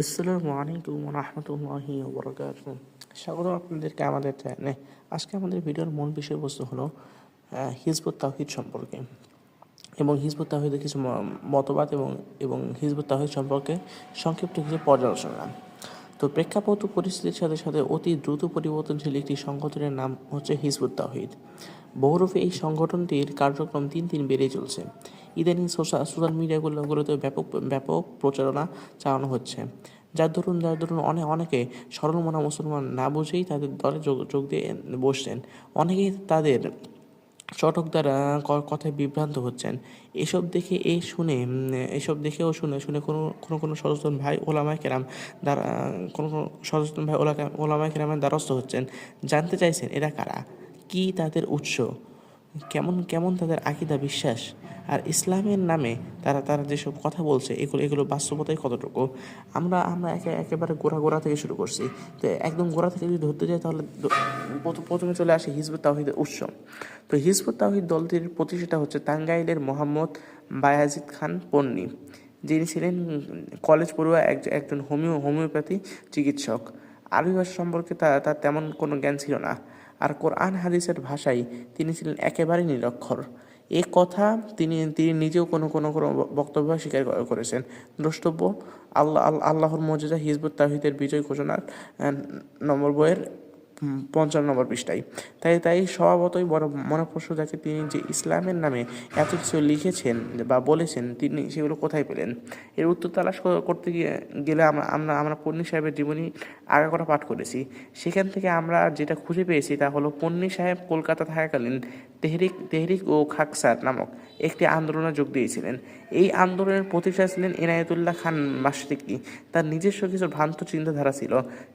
আসসালামু আলাইকুম রহমতুল্লাহি বরকাত স্বাগত আপনাদেরকে আমাদের চ্যানেলে। আজকে আমাদের ভিডিওর মূল বিষয়বস্তু হলো হিজবুত তাহিদ সম্পর্কে। এবং হিজবুত তাহিদের কিছু মতবাদ এবং এবং হিজবুত তাহিদ সম্পর্কে সংক্ষিপ্ত কিছু পর্যালোচনা। তো প্রেক্ষাপট পরিস্থিতির সাথে সাথে অতি দ্রুত পরিবর্তনশীল একটি সংগঠনের নাম হচ্ছে হিজবুত তাহিদ বহুরূপে এই সংগঠনটির কার্যক্রম দিন দিন বেড়েই চলছে। ইদানিং সোশ্যাল সোশ্যাল মিডিয়াগুলোতে ব্যাপক ব্যাপক প্রচারণা চালানো হচ্ছে। যার দরুন, যার ধরুন অনেক অনেকে সরল মনা মুসলমান না বুঝেই তাদের দলে যোগ যোগ দিয়ে বসছেন। অনেকেই তাদের চটক দ্বারা ক- কথায় বিভ্রান্ত হচ্ছেন। এসব দেখে এ শুনে এসব দেখে ও শুনে শুনে কোনো কোনো কোনো সচেতন ভাই ওলামায় কেরাম দ্বারা, কোনো কোনো সচেতন ভাই ওলা ওলামায় কেরামের দ্বারস্থ হচ্ছেন। জানতে চাইছেন এরা কারা? কি তাদের উৎস? কেমন কেমন তাদের আকিদা, বিশ্বাস? আর ইসলামের নামে তারা তারা যেসব কথা বলছে, এগুলো এগুলো বাস্তবতায় কতটুকু? আমরা আমরা একে, একেবারে গোড়া গোড়া থেকে শুরু করছি। তো একদম গোড়া থেকে যদি ধরতে যাই তাহলে প্রথমে চলে আসে হিজবুত তাহিদের উৎস তো হিজবুত তাহিদ দলটির প্রতিষ্ঠা হচ্ছে টাঙ্গাইলের মোহাম্মদ বায়াজিদ খান পন্নি। যিনি ছিলেন কলেজ পড়ুয়া এক- একজন হোমিও, হোমিওপ্যাথি চিকিৎসক। আরবি ভাষা সম্পর্কে তার তেমন কোনো জ্ঞান ছিল না। আর কোরআন হাদিসের ভাষায় তিনি ছিলেন একেবারে নিরক্ষর। এ কথা তিনি তিনি নিজেও কোনো কোনো কোনো বক্তব্য স্বীকার করেছেন। দ্রষ্টব্য, আল্লাহ আল্লাহর মর্যাদা হিজবুত তাহিদের বিজয় ঘোষণার নম্বর বইয়ের পঞ্চান্ন নম্বর পৃষ্ঠায়। তাই তাই স্বভাবতই বড় মনে প্রশ্ন থাকে তিনি যে ইসলামের নামে এত কিছু লিখেছেন বা বলেছেন, তিনি সেগুলো কোথায় পেলেন? এর উত্তর তালাশ করতে গিয়ে, গেলে আমরা আমরা আমরা পন্নী সাহেবের জীবনী আগাগোড়া পাঠ করেছি। সেখান থেকে আমরা যেটা খুঁজে পেয়েছি তা হলো পন্নী সাহেব কলকাতা থাকাকালীন তেহরিক তেহরিক ও খাকসার নামক একটি আন্দোলনে যোগ দিয়েছিলেন। এই আন্দোলনের প্রতিষ্ঠা ছিলেন এনায়েতুল্লাহ খান মাসরিকি তার নিজস্ব কিছু ভ্রান্ত চিন্তাধারা ছিল,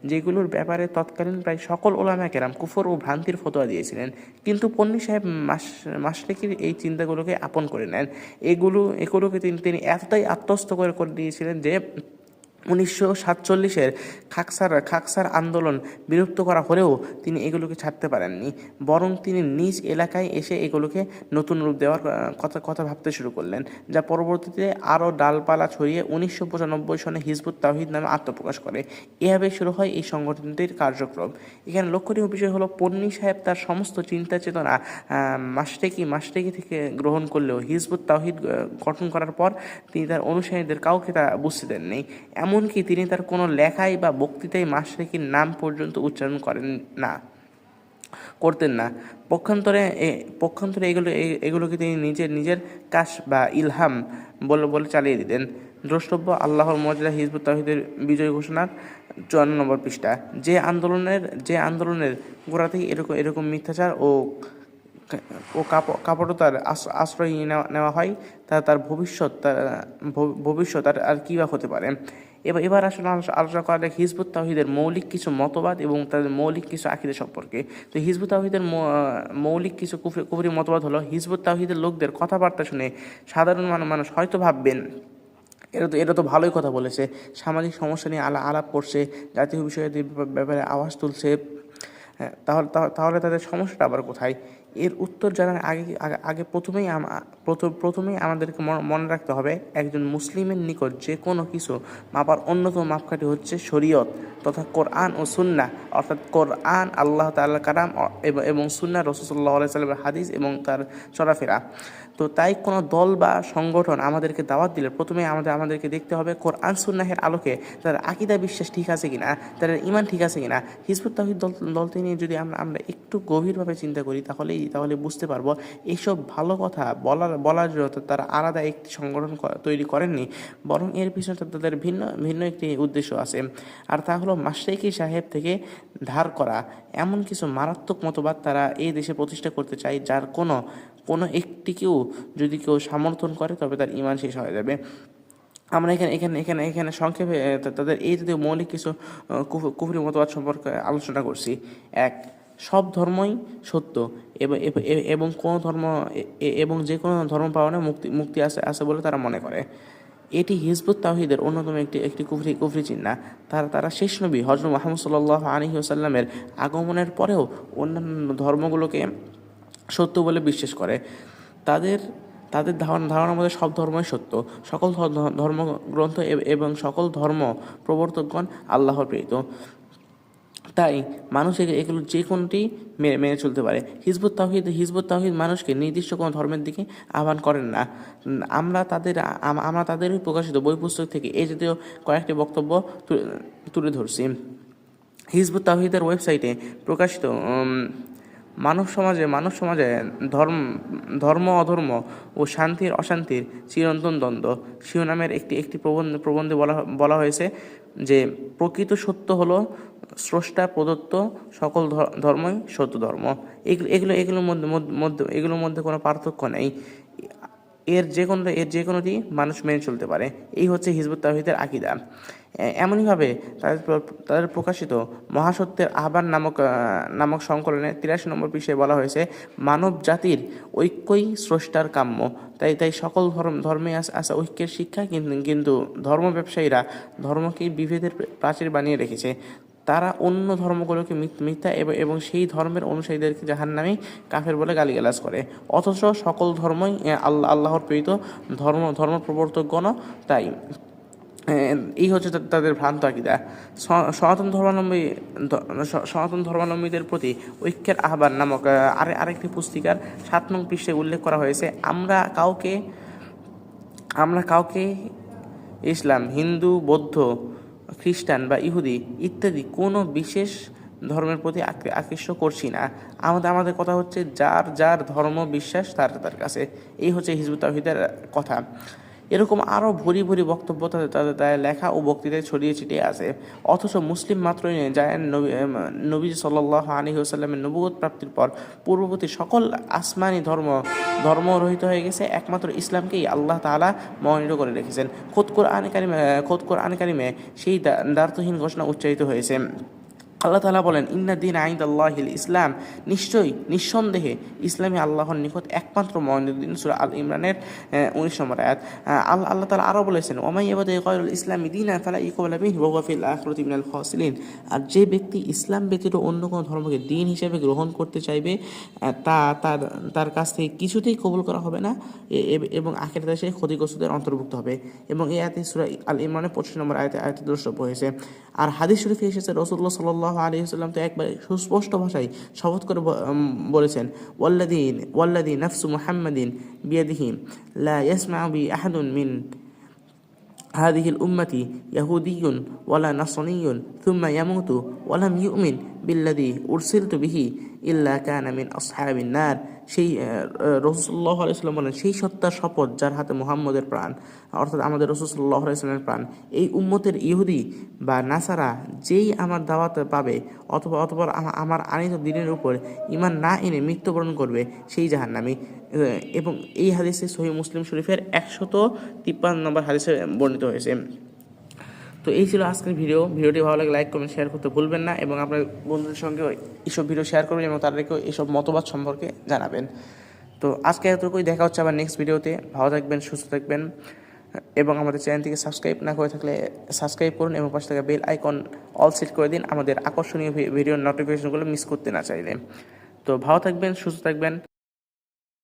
যেগুলোর ব্যাপারে তৎকালীন প্রায় সকল ওলামা কেরাম কুফর ও ভ্রান্তির ফতোয়া দিয়েছিলেন। কিন্তু পন্নী সাহেব মাস মাসরিকির এই চিন্তাগুলোকে আপন করে নেন। এগুলো, এগুলোকে তিনি তিনি এতটাই আত্মস্থ করে করে দিয়েছিলেন যে উনিশশো সাতচল্লিশের খাকসার খাকসার আন্দোলন বিলুপ্ত করা হলেও তিনি এগুলোকে ছাড়তে পারেননি। বরং তিনি নিজ এলাকায় এসে এগুলোকে নতুন রূপ দেওয়ার কথা কথা ভাবতে শুরু করলেন, যা পরবর্তীতে আরও ডালপালা ছড়িয়ে উনিশশো পঁচানব্বই সনে হিজবুত তাহিদ নামে আত্মপ্রকাশ করে। এভাবে শুরু হয় এই সংগঠনটির কার্যক্রম। এখানে লক্ষণীয় বিষয় হলো, পন্নী সাহেব তার সমস্ত চিন্তা চেতনা মাস্টেকি মাস্টেকি থেকে গ্রহণ করলেও হিজবুত তাহিদ গঠন করার পর তিনি তার অনুসারীদের কাউকে তা বুঝতে দেননি। এমনকি তিনি তার কোনো লেখায় বা বক্তৃতায় মাস্টারিকির নাম পর্যন্ত উচ্চারণ করেন না, করতেন না। পক্ষান্তরে পক্ষান্তরে এগুলো এগুলোকে তিনি নিজের নিজের কাশ বা ইলহাম বলে বলে চালিয়ে দিতেন। দ্রষ্টব্য আল্লাহর মর্যাদা হিজবুত তাহিদের বিজয় ঘোষণার চুয়ান্ন নম্বর পৃষ্ঠা। যে আন্দোলনের যে আন্দোলনের গোড়া থেকে এরকম এরকম মিথ্যাচার ও ও কাপ- কাপটতার আশ- আশ্রয় নেওয়া নেওয়া হয়। তা তার ভবিষ্যৎ তার ভবিষ্যৎ আর আর কী বা হতে পারে? এবার এবার আসলে আলোচনা করা যাক হিজবুত তাহিদের মৌলিক কিছু মতবাদ এবং তাদের মৌলিক কিছু আকিদা সম্পর্কে। তো হিজবুত তাহিদের মৌলিক কিছু কুফরি কুফরি মতবাদ হলো হিজবুত তাহিদের লোকদের কথাবার্তা শুনে সাধারণ মানুষ হয়তো ভাববেন এটা তো এটা তো ভালোই কথা বলেছে। সামাজিক সমস্যা নিয়ে আলা আলাপ করছে জাতীয় বিষয়ের ব্যাপারে আওয়াজ তুলছে। হ্যাঁ, তাহলে তাহলে তাদের সমস্যাটা আবার কোথায়? এর উত্তর জানার আগে, আগে- প্রথমেই প্রথমেই আমাদেরকে মন- রাখতে হবে, একজন মুসলিমের নিকট যে কোনো কিছু মাপার অন্যতম মাপকাঠি হচ্ছে শরীয়ত তথা কোরআন ও সুন্না অর্থাৎ কোরআন, আল্লাহ তাল্লাহ কালাম, এবং- সুন্না রসুল্লাহ সাল্লামের হাদিস এবং তার চলাফেরা। তো তাই কোনো দল বা সংগঠন আমাদেরকে দাওয়াত দিলে প্রথমে আমাদের, আমাদেরকে দেখতে হবে কোরআন সুন্নাহের আলোকে তার আকিদা বিশ্বাস ঠিক আছে কিনা, তাদের ইমান ঠিক আছে কিনা। হিজবুত তাহিদ দল, দলটি নিয়ে যদি আমরা আমরা একটু গভীরভাবে চিন্তা করি তাহলেই তাহলে বুঝতে পারব এইসব ভালো কথা বলার বলার জন্য তারা আলাদা একটি সংগঠন তৈরি করেননি। বরং এর পিছনে তাদের ভিন্ন ভিন্ন একটি উদ্দেশ্য আছে। আর তা হলো মাস্টাইকি সাহেব থেকে ধার করা। এমন কিছু মারাত্মক মতবাদ তারা এই দেশে প্রতিষ্ঠা করতে চায় যার কোনো কোনো একটিকেও যদি কেউ সমর্থন করে, তবে তার ইমান শেষ হয়ে যাবে। আমরা এখানে এখানে এখানে এখানে সংক্ষেপে তাদের এই জাতীয় মৌলিক কিছু কুফরি মতবাদ সম্পর্কে আলোচনা করছি। এক, সব ধর্মই সত্য এবং কোনো ধর্ম এবং যে কোনো ধর্ম পালনে মুক্তি মুক্তি আছে আছে বলে তারা মনে করে। এটি হিজবুত তাহিদের অন্যতম একটি একটি কুফরি কুফরি চিন্না তারা তারা শেষ নবী হজরত মাহমুদ সাল্লাহ আলী আসাল্লামের আগমনের পরেও অন্যান্য ধর্মগুলোকে সত্য বলে বিশ্বাস করে। তাদের তাদের ধারণা, ধারণার মধ্যে সব ধর্মই সত্য। সকল ধর্মগ্রন্থ এবং সকল ধর্ম প্রবর্তকগণ আল্লাহর প্রেরিত। তাই মানুষ এগুলো যে কোনটি মেনে মেনে চলতে পারে। হিজবুত তাহিদ হিজবুত তাহিদ মানুষকে নির্দিষ্ট কোনো ধর্মের দিকে আহ্বান করেন না। আমরা তাদের আমরা তাদেরই প্রকাশিত বই পুস্তক থেকে এই জাতীয় কয়েকটি বক্তব্য তুলে ধরছি। হিজবুত তাহিদের ওয়েবসাইটে প্রকাশিত মানব সমাজে মানব সমাজে ধর্ম ধর্ম অধর্ম ও শান্তির অশান্তির চিরন্তন দ্বন্দ্ব। শিরোনামের একটি একটি প্রবন্ধ, প্রবন্ধে বলা বলা হয়েছে যে, প্রকৃত সত্য হল স্রষ্টা প্রদত্ত সকল ধর্মই সত্য ধর্ম। এগুলো এগুলো, এগুলোর মধ্যে মধ্যে, এগুলোর মধ্যে কোনো পার্থক্য নেই। এর যে কোনো, এর যে কোনোটি মানুষ মেনে চলতে পারে। এই হচ্ছে হিজবুত তাহিদের আকিদা। এমনইভাবে তাদের তাদের প্রকাশিত মহাসত্যের আহ্বান নামক নামক সংকলনে তিরাশি নম্বর পৃষ্ঠায় বলা হয়েছে, মানব জাতির ঐক্যই স্রষ্টার কাম্য। তাই তাই সকল ধর্ম, ধর্মে আস, আসা ঐক্যের শিক্ষা কিন্তু কিন্তু ধর্ম ব্যবসায়ীরা ধর্মকে বিভেদের প্রাচীর বানিয়ে রেখেছে। তারা অন্য ধর্মগুলোকে মিথ্যা এবং সেই ধর্মের অনুসারীদেরকে জাহান নামে কাফের বলে গালিগালাজ করে। অথচ সকল ধর্মই আল্লাহ আল্লাহর প্রেরিত ধর্ম ধর্ম প্রবর্তকগণও তাই এই হচ্ছে তাদের ভ্রান্ত আকিদা। সনাতন ধর্মাবলম্বী সনাতন ধর্মাবলম্বীদের প্রতি ঐক্যের আহ্বান নামক আরে, আরেকটি পুস্তিকার সাত নং পৃষ্ঠে উল্লেখ করা হয়েছে, আমরা কাউকে আমরা কাউকে ইসলাম, হিন্দু, বৌদ্ধ খ্রিস্টান বা ইহুদি ইত্যাদি কোনো বিশেষ ধর্মের প্রতি আক- আকৃষ্ট করছি না। আমাদের আমাদের কথা হচ্ছে যার যার ধর্ম, বিশ্বাস তার তার কাছে। এই হচ্ছে হিজবুত তাহিদের কথা। এরকম আরও ভরি ভরি বক্তব্য তাদের তাদের তাদের লেখা ও বক্তৃতায় ছড়িয়ে ছিটিয়ে আছে। অথচ মুসলিম মাত্রই নয় যায় নবী নবী সাল্লাহ আলী সাল্লামের নবুয়ত প্রাপ্তির পর পূর্ববর্তী সকল আসমানি ধর্ম ধর্ম রহিত হয়ে গেছে, একমাত্র ইসলামকেই আল্লাহ তাআলা মনোনীত করে রেখেছেন। খোদ কোরআন কারিমে, খোদ সেই দা- দ্বার্থহীন ঘোষণা উচ্চারিত হয়েছে। আল্লাহ তালা বলেন, ইন্না দিন আইদ আল্লাহিল ইসলাম। নিশ্চয়ই, নিঃসন্দেহে ইসলামী আল্লাহর নিকট একমাত্র মনোনীত দিন সুরা আল ইমরানের উনিশ নম্বর আয়াত। আল্লাহ আল্লাহ তাআলা আরও বলেছেন ওমাই এবাদে ইসলামী দিন ফালা ইকবাল বিহি ওয়া হুয়া ফিল আখিরাতি মিনাল খাসিরিন। আর যে ব্যক্তি ইসলাম ব্যতীত অন্য কোনো ধর্মকে দিন হিসেবে গ্রহণ করতে চাইবে তা তার তার কাছ থেকে কিছুতেই কবুল করা হবে না এবং আখেরাতে সে ক্ষতিগ্রস্তদের অন্তর্ভুক্ত হবে। এবং এই আয়াতে সুরা আল ইমরানের পঁচিশ নম্বর আয়াতে আয়াতে দ্রষ্টব্য হয়েছে। আর হাদিস শরীফে এসেছে রসুল্লাহ সাল্লাহ আলী সাল্লাম তো একবার সুস্পষ্ট ভাষায় শপথ করে ব- উম, বলেছেন ওয়াল্লাদিন ওয়াল্লাদি নফসু মুহাম্মাদিন বিয়াদিহি লা ইয়াসমাউ বি আহাদুন মিন هذه الأمة يهودي ولا نصراني ثم يموت ولم يؤمن বিল্লাদি উরসিল তু বিহি ইল্লা কানামিন আসহাবিন নার। সেই রসুল্লাহ আলাইসাল্লাম বলেন, সেই সত্তার শপথ যার হাতে মোহাম্মদের প্রাণ, অর্থাৎ আমাদের রসুল্লাহ আলাইসাল্লামের প্রাণ, এই উম্মতের ইহুদি বা নাসারা যেই আমার দাওয়াতে পাবে অথবা অথবা আমার আনিত দিনের উপর ইমান না এনে মৃত্যুবরণ করবে, সেই জাহান্নামি। এবং এই হাদিসে সহি মুসলিম শরীফের একশত তিপ্পান্ন নম্বর হাদিসে বর্ণিত হয়েছে। তো এই ছিল আজকের ভিডিও। ভিডিওটি ভালো লাগে লাইক কমেন্ট শেয়ার করতে ভুলবেন না এবং আপনার বন্ধুদের সঙ্গেও এইসব ভিডিও শেয়ার করবেন এবং তাদেরকেও এইসব মতবাদ সম্পর্কে জানাবেন। তো আজকে এতটুকুই, দেখা হচ্ছে আবার নেক্সট ভিডিওতে ভালো থাকবেন, সুস্থ থাকবেন এবং আমাদের চ্যানেলটিকে সাবস্ক্রাইব না করে থাকলে সাবস্ক্রাইব করুন এবং পাশে থাকা বেল আইকন অল সেট করে দিন। আমাদের আকর্ষণীয় ভিডিওর নোটিফিকেশনগুলো মিস করতে না চাইলে। তো ভালো থাকবেন, সুস্থ থাকবেন।